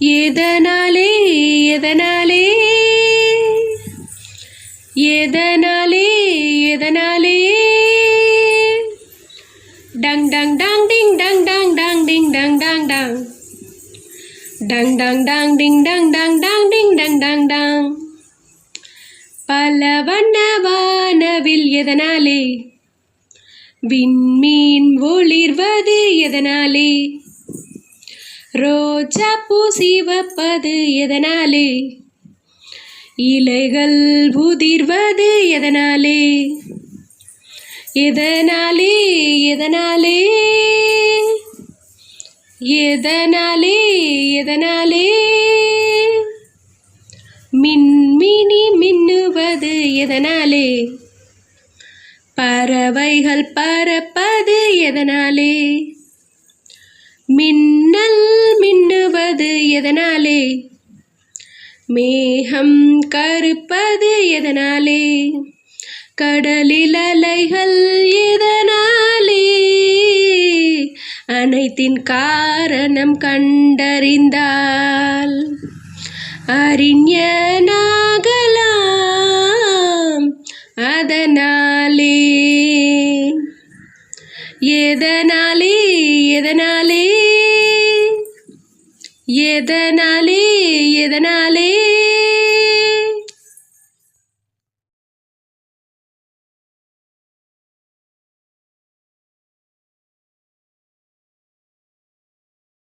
எதனாலே எதனாலே எதனாலே எதனாலே டங் டங் டங் டிங் டங் டங் டங் டிங் டங் டங் டங் டங் டங் டங் டிங் டங் டங் டங் டிங் டங் டங் டங் பல வண்ண வானவில் எதனாலே விண்மீன் ஒளிர்வது எதனாலே ரோஜா பூ சிவப்பது எதனாலே? இலைகள் உதிர்வது எதனாலே? எதனாலே எதனாலே? எதனாலே எதனாலே? மின்மினி மின்னுவது எதனாலே? பறவைகள் பறப்பது எதனாலே? மின்னல் மின்னுவது எதனாலே? மேகம் கருப்பது எதனாலே? கடலில் அலைகள் எதனாலே? அனைத்தின் காரணம் கண்டறிந்தால். அறிஞனாகலாம். அதனாலே எதனாலே எதனாலே? எதனாலே எதனாலே?